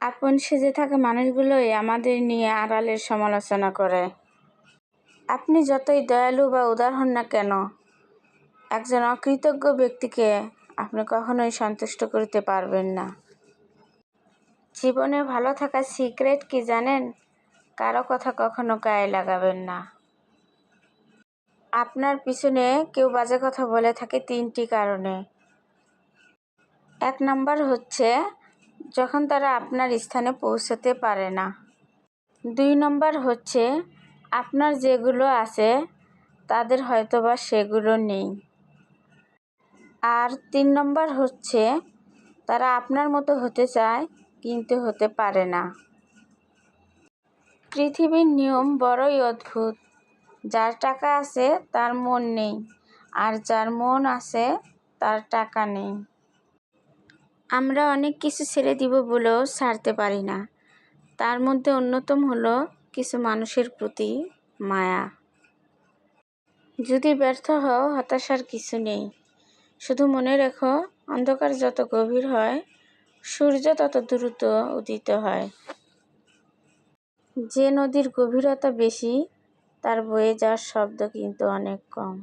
আপন সেজে থাকা মানুষগুলোই আমাদের নিয়ে আড়ালের সমালোচনা করে। আপনি যতই দয়ালু বা উদার হন না কেন, একজন অকৃতজ্ঞ ব্যক্তিকে আপনি কখনোই সন্তুষ্ট করতে পারবেন না। জীবনে ভালো থাকার সিক্রেট কি জানেন? কারও কথা কখনো গায়ে লাগাবেন না। আপনার পিছনে কেউ বাজে কথা বলে থাকে তিনটি কারণে। এক নাম্বার হচ্ছে যখন তারা আপনার স্থানে পৌঁছতে পারে না। দুই নম্বর হচ্ছে, আপনার যেগুলো আছে, তাদের হয়তোবা সেগুলো নেই। আর তিন নম্বর হচ্ছে, তারা আপনার মতো হতে চায়, কিন্তু হতে পারে না। পৃথিবীর নিয়ম বড়ই অদ্ভুত। যার টাকা আছে, তার মন নেই, আর যার মন আছে, তার টাকা নেই। আমরা অনেক কিছু ছেড়ে দিব বলেও ছাড়তে পারি না। তার মধ্যে অন্যতম হলো কিছু মানুষের প্রতি মায়া। যদি ব্যর্থ হও, হতাশার কিছু নেই। শুধু মনে রেখো, অন্ধকার যত গভীর হয়, সূর্য তত দ্রুত উদিত হয়। যে নদীর গভীরতা বেশি, তার বয়ে যাওয়ার শব্দ কিন্তু অনেক কম।